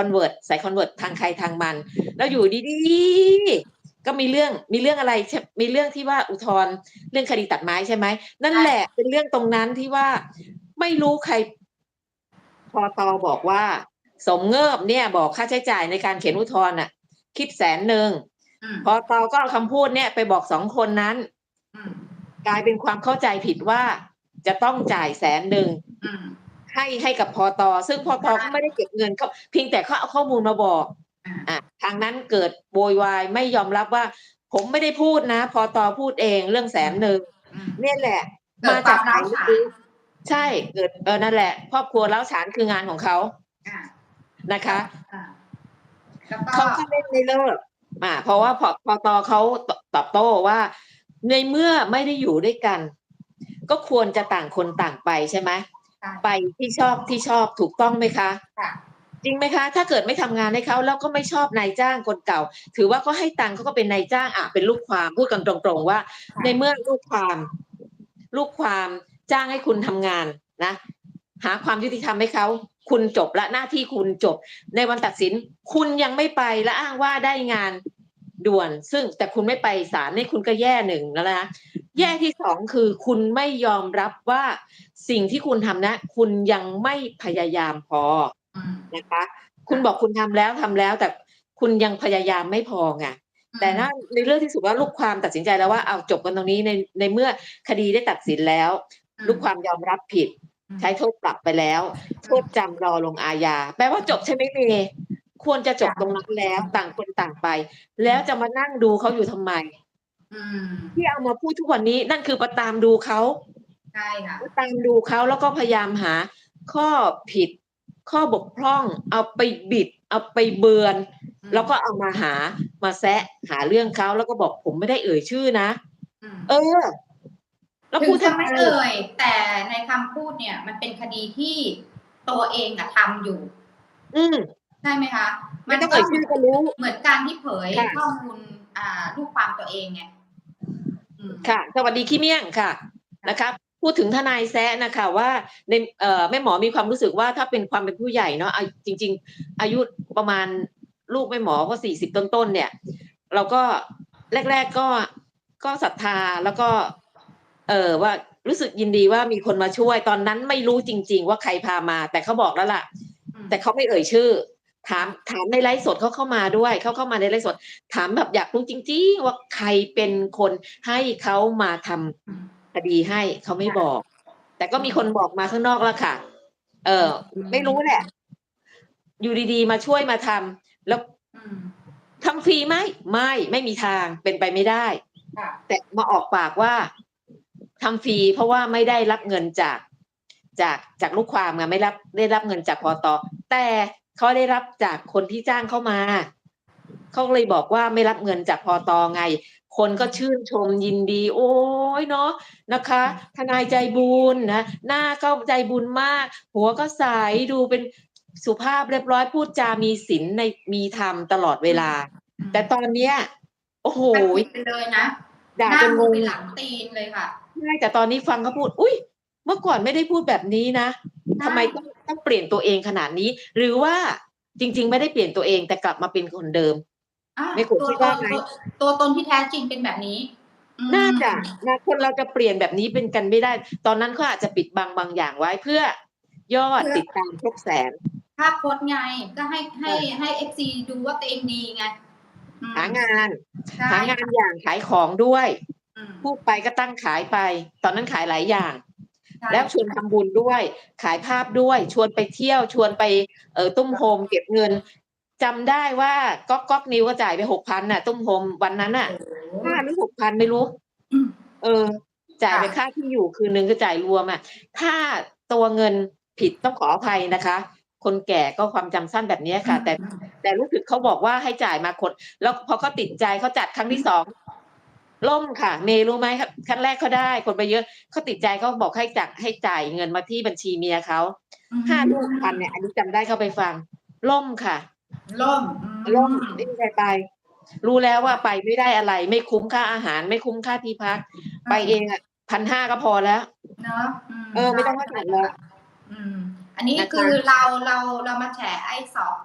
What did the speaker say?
อนเวิร์ตสายคอนเวิร์ตทางใครทางมัน แล้วอยู่ดีๆก็มีเรื่องมีเรื่องอะไรใช่มีเรื่องที่ว่าอุทธรณ์เรื่องคดีตัดไม้ใช่ไหมนั่นแหละเป็นเรื่องตรงนั้นที่ว่าไม่รู้ใครพอตอบอกว่า สมเงิบเนี่ยบอกค่าใช้จ่ายในการเขียนอุทธรณ์น่ะ คิดแสนหนึ่งอืมพอตอก็เอาคำพูดเนี่ยไปบอกสองคนนั้นอืมกลายเป็นความเข้าใจผิดว่าจะต้องจ่ายแสนหนึ่งอืม ให้ให้กับพอตอซึ่งพอตอก็ไม่ได้เก็บเงินเขาเพียงแต่เขาเอาข้อมูลมาบอกอ่าอะทางนั้นเกิดโวยวายไม่ยอมรับว่า ผมไม่ได้พูดนะ พอตอพูดเองเรื่องแสนหนึ่งอืมเนี่ยแหละเกิดมาจากความไหนร้าวฉานไม่รู้ใช่เกิดเออนั่นแหละครอบครัวแล้วฉานคืองานของเขาอ่านะคะอ่าแล้วก็เขาก็เล่นไม่เลิกอ่าเพราะว่าพอพอตอเขาตตอบโต้ว่า ในเมื่อไม่ได้อยู่ด้วยกัน ก็ควรจะต่างคนต่างไปใช่ไหมใช่ ไปที่ชอบที่ชอบถูกต้องไหมคะค่ะจริงไหมคะ ถ้าเกิดไม่ทำงานให้เขาแล้วก็ไม่ชอบนายจ้างคนเก่า ถือว่าเขาให้ตังค์เขาก็เป็นนายจ้างอะเป็นลูกความพูดกันตรงๆว่า ในเมื่อลูกความ ลูกความจ้างให้คุณทำงานนะ หาความยุติธรรมให้เขาคุณจบละหน้าที่คุณจบ ในวันตัดสิน คุณยังไม่ไปและอ้างว่าได้งานด่วน ซึ่งแต่คุณไม่ไปศาลนี่คุณก็แย่หนึ่งแล้วนะ แย่ที่สองคือคุณไม่ยอมรับว่าสิ่งที่คุณทำนะ คุณยังไม่พยายามพออืมนะคะ คุณบอกคุณทำแล้วทำแล้ว แต่คุณยังพยายามไม่พอไงแต่ถ้าในเรื่องที่สุดว่าลูกความตัดสินใจแล้วว่าเอาจบกันตรงนี้ในในเมื่อคดีได้ตัดสินแล้วอืมลูกความยอมรับผิดอืมใช้โทษปรับไปแล้ว โทษจำรอลงอาญาแปลว่าจบใช่ไหมเมย์ควรจะจบตรงนั้นแล้วต่างคนต่างไป แล้วจะมานั่งดูเขาอยู่ทำไม อืมที่เอามาพูดทุกวันนี้นั่นคือประตามดูเขาใช่ค่ะประตามดูเขาแล้วก็พยายามหา ข้อผิด ข้อบกพร่อง เอาไปบิด เอาไปเบือน แล้วก็เอามาหามาแซะหาเรื่องเขาแล้วก็บอกผมไม่ได้เอ่ยชื่อนะอืมเออแล้วถึพูงดจะทำไมไม่เอ่ยแต่ในคำพูดเนี่ย มันเป็นคดีที่ตัวเองอะทำอยู่ อืมใช่ไหมคะไม่ต้องเอ่ยชื่อก็รู้เหมือนการที่เผยค่ะข้อมูลอ่าลูกความตัวเองไงอืม ค่ะ สวัสดีขี้เมี่ยงค่ะนะคะพูดถึงทนายแซะนะคะว่าในเอ่อแม่หมอมีความรู้สึกว่าถ้าเป็นความเป็นผู้ใหญ่เนาะอะจริง ๆ อายุประมาณลูกแม่หมอก็สี่สิบต้นๆเนี่ย เราก็แรก ๆก็ก็ศรัทธาแล้วก็ เออว่ารู้สึกยินดีว่ามีคนมาช่วยตอนนั้นไม่รู้จริง ๆ ว่าใครพามา แต่เขาบอกแล้วล่ะอืมแต่เขาไม่เอ่ยชื่อ ถามถามในไลฟ์สดเขาเข้ามาด้วยเขาเข้ามาในไลฟ์สด ถามแบบอยากรู้จริง ๆ ว่าใครเป็นคนให้เขามาทำอืมคดีให้เขาไม่บอก แต่ก็มีคนบอกมาข้างนอกแล้วค่ะ เออ ไม่รู้แหละ อยู่ดีๆ มาช่วยมาทำแล้วอืมทำฟรีไหมไม่ไม่มีทางเป็นไปไม่ได้ค่ะแต่มาออกปากว่าทำฟรีเพราะว่าไม่ได้รับเงินจาก จากจากลูกความไงไม่รับได้รับเงินจากพอตอแต่ เขาได้รับจากคนที่จ้างเข้ามา เขาเลยบอกว่าไม่รับเงินจากพอตอไง คนก็ชื่นชมยินดี โอ้ยเนาะนะคะ ทนายใจบุญนะ หน้าก็ใจบุญมาก หัวก็ใสดูเป็นสุภาพเรียบร้อยพูดจามีศีลในมีธรรมตลอดเวลา แต่ตอนเนี้ย โอ้โหมันผิดไปเลยนะด่าหน้าจนงมืองไปหลังตีนเลยค่ะใช่แต่ตอนนี้ฟังเขาพูด อุ้ยเมื่อก่อนไม่ได้พูดแบบนี้นะ ทำไมต้องต้องเปลี่ยนตัวเองขนาดนี้ หรือว่าจริง ๆ ไม่ได้เปลี่ยนตัวเองแต่กลับมาเป็นคนเดิมอะไม่ควรตัวคิดตว่านไงตัวตัวตนที่แท้จริงเป็นแบบนี้อืมน่าจะนะคนเราจะเปลี่ยนแบบนี้เป็นกันไม่ได้ ตอนนั้นเขาอาจจะปิดบังบางอย่างไว้เพื่อยอดติดตามครบแสนภาพโพสต์ไงก็ให้ให้ให้เอฟซีดูว่าตัวเองดีไงอืมหางานใช่หางานอย่างขายของด้วยอืมพูดไปก็ตั้งขายไป ตอนนั้นขายหลายอย่างใช่ แล้วชวนทำบุญด้วย ขายภาพด้วย ชวนไปเที่ยว ชวนไปเออตุ้มโฮมเก็บเงินจำได้ว่าก๊อกก๊อกนิวก็จ่ายไปหกพันน่ะ ตุ้มโฮมวันนั้นน่ะโอ้โหห้าหรือหกพันไม่รู้อืมเออ จ่ายไปค่ะค่าที่อยู่คืนนึงก็จ่ายรวมอะ ถ้าตัวเงินผิดต้องขออภัยนะคะ คนแก่ก็ความจำสั้นแบบนี้ค่ะ แต่แต่รู้สึกเขาบอกว่าให้จ่ายมาคน แล้วพอเขาติดใจเขาจัดครั้งที่สอง ล่มค่ะ เมย์รู้ไหมครับครั้งแรกเขาได้ คนไปเยอะเขาติดใจเขาบอกให้จัดให้จ่ายเงินมาที่บัญชีเมียเขาอืมห้าลูกพันเนี่ยอันนี้จำได้เข้าไปฟัง ล่มค่ะ ล่มอืล่มไม่มีใครไป รู้แล้วว่าไปไม่ได้อะไร ไม่คุ้มค่าอาหาร ไม่คุ้มค่าที่พัก ไปเองอะพันห้าก็พอแล้วเนาะมเออ ไม่ต้องมาจัดเลยอืมอันนี้นะคะคือเราเราเรามาแฉไอ้สอบ